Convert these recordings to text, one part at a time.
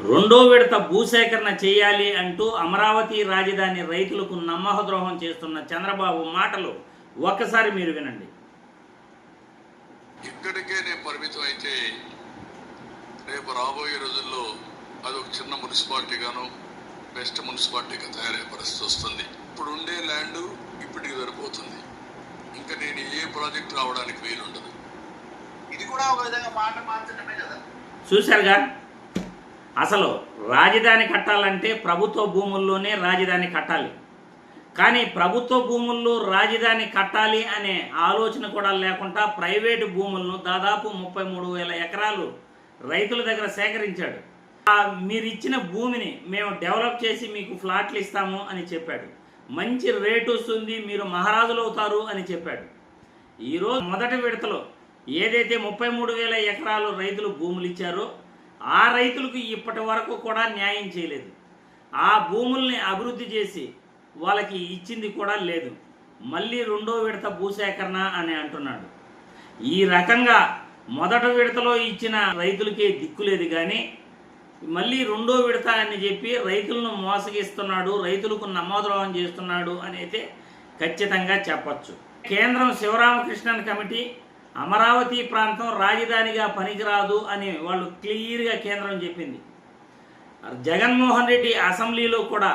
రెండో విడత భూసేకరణ చేయాలి అంటూ అమరావతి రాజధాని రైతులకు నమ్మహద్రోహం చేస్తున్న చంద్రబాబు మాటలు ఒక్కసారి మీరు వినండి. ఇక్కడికే నేను పరిమితం అయితే రేపు రాబోయే రోజుల్లో అది ఒక చిన్న మున్సిపాలిటీగాను బెస్ట్ మున్సిపాలిటీగా తయారయ్యే పరిస్థితి వస్తుంది. ఇప్పుడు ఉండే ల్యాండ్ ఇప్పటికి సరిపోతుంది. ఇంకా నేను ఏ ప్రాజెక్ట్ రావడానికి వీలుండదు. ఇది కూడా ఒక విధంగా మాట మార్చడమే కదా. చూశారుగా? అసలు రాజధాని కట్టాలంటే ప్రభుత్వ భూముల్లోనే రాజధాని కట్టాలి. కానీ ప్రభుత్వ భూముల్లో రాజధాని కట్టాలి అనే ఆలోచన కూడా లేకుండా ప్రైవేటు భూములను దాదాపు ముప్పై మూడు వేల ఎకరాలు రైతుల దగ్గర సేకరించాడు. ఆ మీరు ఇచ్చిన భూమిని మేము డెవలప్ చేసి మీకు ఫ్లాట్లు ఇస్తాము అని చెప్పాడు. మంచి రేటు వస్తుంది మీరు మహారాజులు అవుతారు అని చెప్పాడు. ఈరోజు మొదటి విడతలో ఏదైతే ముప్పై మూడు వేల ఎకరాలు రైతులు భూములు ఇచ్చారో ఆ రైతులకు ఇప్పటి వరకు కూడా న్యాయం చేయలేదు. ఆ భూముల్ని అభివృద్ధి చేసి వాళ్ళకి ఇచ్చింది కూడా లేదు. మళ్ళీ రెండో విడత భూసేకరణ అని అంటున్నాడు. ఈ రకంగా మొదటి విడతలో ఇచ్చిన రైతులకే దిక్కులేదు కానీ మళ్ళీ రెండో విడత అని చెప్పి రైతులను మోసగిస్తున్నాడు రైతులకు నమ్మద్రోహం చేస్తున్నాడు అని అయితే ఖచ్చితంగా చెప్పచ్చు. కేంద్రం శివరామకృష్ణన్ కమిటీ అమరావతి ప్రాంతం రాజధానిగా పనికిరాదు అని వాళ్ళు క్లియర్గా కేంద్రం చెప్పింది. జగన్మోహన్ రెడ్డి అసెంబ్లీలో కూడా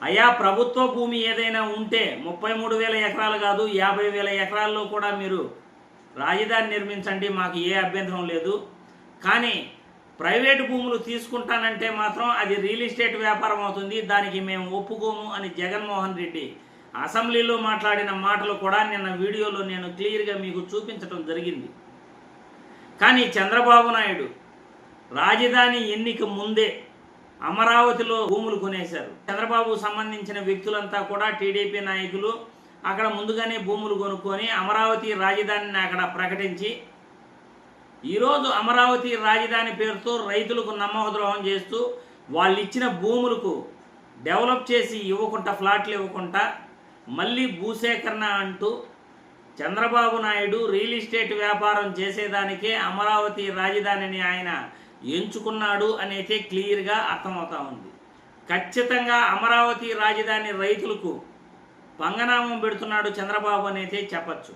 అయా ప్రభుత్వ భూమి ఏదైనా ఉంటే ముప్పై మూడు వేల ఎకరాలు కాదు యాభై వేల ఎకరాల్లో కూడా మీరు రాజధాని నిర్మించండి మాకు ఏ అభ్యంతరం లేదు. కానీ ప్రైవేటు భూములు తీసుకుంటానంటే మాత్రం అది రియల్ ఎస్టేట్ వ్యాపారం అవుతుంది దానికి మేము ఒప్పుకోము అని జగన్మోహన్ రెడ్డి అసెంబ్లీలో మాట్లాడిన మాటలు కూడా నిన్న వీడియోలో నేను క్లియర్గా మీకు చూపించడం జరిగింది. కానీ చంద్రబాబు నాయుడు రాజధాని ఎన్నిక ముందే అమరావతిలో భూములు కొనేశారు. చంద్రబాబు సంబంధించిన వ్యక్తులంతా కూడా టీడీపీ నాయకులు అక్కడ ముందుగానే భూములు కొనుక్కొని అమరావతి రాజధానిని అక్కడ ప్రకటించి ఈరోజు అమరావతి రాజధాని పేరుతో రైతులకు నమ్మకద్రోహం చేస్తూ వాళ్ళు ఇచ్చిన భూములకు డెవలప్ చేసి ఇవ్వకుండా ఫ్లాట్లు ఇవ్వకుండా మళ్ళీ భూసేకరణ అంటూ చంద్రబాబు నాయుడు రియల్ ఎస్టేట్ వ్యాపారం చేసేదానికే అమరావతి రాజధానిని ఆయన ఎంచుకున్నాడు అనేది క్లియర్గా అర్థమవుతా ఉంది. ఖచ్చితంగా అమరావతి రాజధాని రైతులకు పంగనామం పెడుతున్నాడు చంద్రబాబు అనేది చెప్పచ్చు.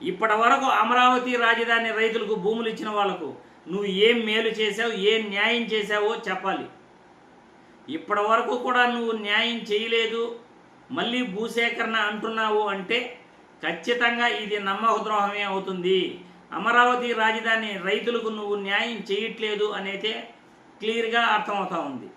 ఇప్పటి వరకు అమరావతి రాజధాని రైతులకు భూములు ఇచ్చిన వాళ్ళకు నువ్వు ఏం మేలు చేసావు ఏం న్యాయం చేసావో చెప్పాలి. ఇప్పటి వరకు కూడా నువ్వు న్యాయం చేయలేదు మళ్ళీ భూసేకరణ అంటున్నావు అంటే ఖచ్చితంగా ఇది నమ్మకద్రోహమే అవుతుంది. అమరావతి రాజధాని రైతులకు నువ్వు న్యాయం చేయట్లేదు అనేది క్లియర్గా అర్థమవుతా ఉంది.